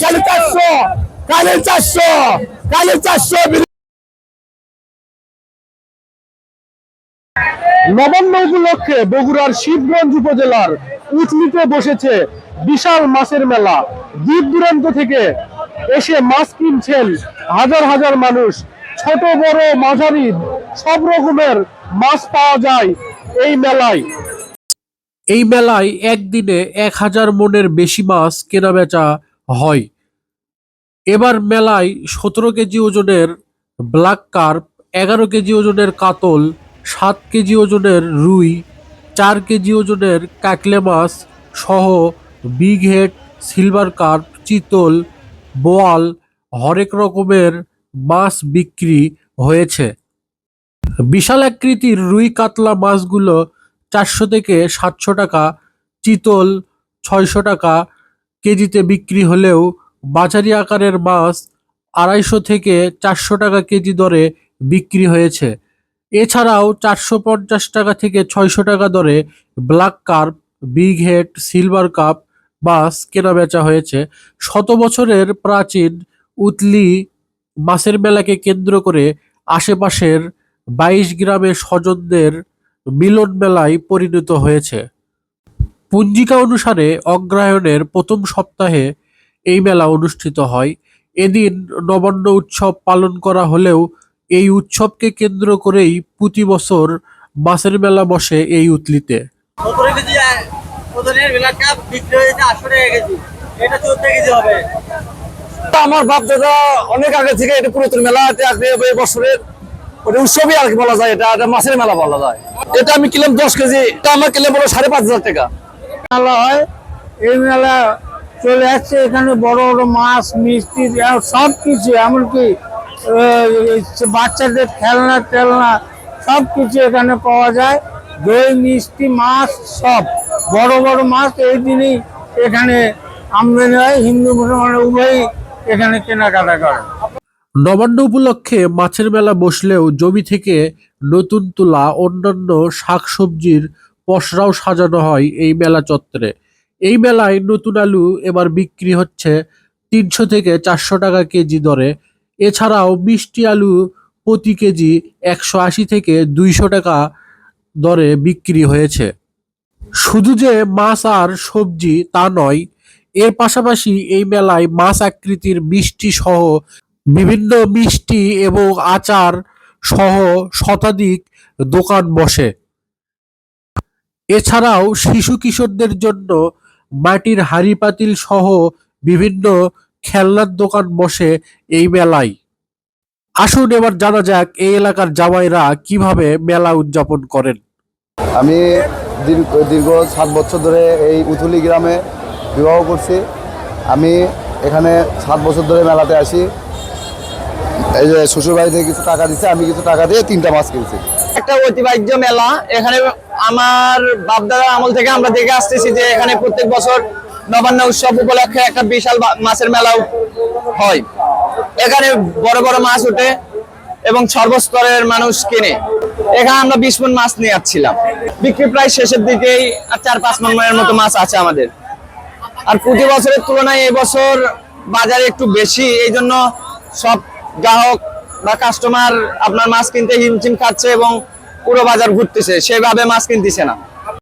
খালি চারশো খালি চারশো খালি চারশো নবান্ন উপলক্ষে বগুড়ার শিবগঞ্জ উপজেলার উচলিতে বসেছে বিশাল মাছের মেলা। দূর দূরান্ত থেকে এসে মাছ কিনছেন হাজার হাজার মানুষ। ছোট বড় মাঝারি সব রকমের মাছ পাওয়া যায় এই মেলায়। এই মেলায় একদিনে এক হাজার মনের বেশি মাছ কেনাবেচা হয়। এবার মেলায় সতেরো কেজি ওজনের ব্ল্যাক কার্প এগারো কেজি ওজনের কাতল, সাত কেজি ওজনের রুই, চার কেজি ওজনের কাকলে মাছ সহ বিগ হেড সিলভার কার্প চিতল, বোয়াল হরেক রকমের মাছ বিক্রি হয়েছে। বিশাল আকৃতির রুই কাতলা মাছগুলো চারশো থেকে সাতশো টাকা, চিতল ছয়শো টাকা কেজিতে বিক্রি হলেও বাজারি আকারের মাছ আড়াইশো থেকে চারশো টাকা কেজি দরে বিক্রি হয়েছে। এছাড়াও চারশো পঞ্চাশ টাকা থেকে ছয়শো টাকা দরে black carp, big head, silver carp মাছ কেনাবেচা হয়েছে। শত বছরের প্রাচীন উতলি মাছের মেলাকে কেন্দ্র করে আশেপাশের বাইশ গ্রামের স্বজনদের মিলন মেলায় পরিণত হয়েছে। পঞ্জিকা অনুসারে অগ্রহায়ণের প্রথম সপ্তাহে এই মেলা অনুষ্ঠিত হয়। এদিন নবান্ন উৎসব পালন করা হলেও এই উৎসবকে কেন্দ্র করেই প্রতি বছর মাছের মেলা বসে এই উতলিতে। আমার বাপ দাদা অনেক আগে থেকে এটা পুরাতন মেলা আগে বছরের ওটা উৎসবই আর কি বলা যায় এটা এটা মাছের মেলা বলা যায়। এটা আমি কিনলাম দশ কেজি এটা আমার কিনলাম বলো সাড়ে পাঁচ হাজার টাকা। মেলা হয়। এই মেলা চলে আসছে। এখানে বড় বড় মাছ, মিষ্টি সব কিছু, এমনকি বাচ্চাদের খেলনা টেলনা, সব কিছু এখানে পাওয়া যায়। দই, মিষ্টি, মাছ, সব। বড় বড় মাছ এই দিনই এখানে আমদানি হয়। হিন্দু মুসলমান উভয়ই এখানে কেনাকাটা করে। নবান্ন উপলক্ষে মাছের মেলা বসলেও জমি থেকে নতুন তোলা, অন্যান্য শাকসবজির পসরাও সাজানো হয় এই মেলা চত্বরে। এই মেলায় নতুন আলু এবার বিক্রি হচ্ছে তিনশো থেকে চারশো টাকা কেজি দরে। এছাড়াও মিষ্টি আলু প্রতি কেজি একশো আশি থেকে দুইশো টাকা দরে বিক্রি হয়েছে। শুধু যে মাছ আর সবজি তা নয়, এর পাশাপাশি এই মেলায় মাছ আকৃতির মিষ্টি সহ বিভিন্ন মিষ্টি এবং আচার সহ শতাধিক দোকান বসে। এছাড়াও শিশু কিশোরদের জন্য মাটির হাড়ি পাতিল সহ বিভিন্ন খেলনার দোকান বসে এই মেলায়। আসুন এবার জানা যাক এই এলাকার জামাইরা কীভাবে মেলা উদযাপন করেন। আমি দীর্ঘ সাত বছর ধরে এই উথুলি গ্রামে বিবাহ করছি। আমি এখানে সাত বছর ধরে মেলাতে আসি। এই যে শ্বশুর বাড়ি থেকে কিছু টাকা দিচ্ছে আমি কিছু টাকা দিয়ে তিনটা মাছ কিনছি। একটা ঐতিহ্য মেলা। এখানে আমার বাপদাদার আমল থেকে আমরা দেখে আসতেছি যে এখানে প্রত্যেক বছর নবান্ন উৎসব উপলক্ষে একটা বিশাল মাছের মেলা হয়। এখানে বড় বড় মাছ ওঠে এবং সর্বস্তরের মানুষ কিনে। এখানে আমরা বিশ মন মাছ নিয়ে যাচ্ছিলাম বিক্রি প্রায় শেষের দিকেই আর চার পাঁচ মন মনের মতো মাছ আছে আমাদের। আর প্রতি বছরের তুলনায় এবছর বাজারে একটু বেশি, এই জন্য সব গ্রাহক বা কাস্টমার আপনার মাছ কিনতে হিমচিম খাচ্ছে এবং পুরো বাজার ঘুরতেছে, সেভাবে মাছ কিনতেছে না।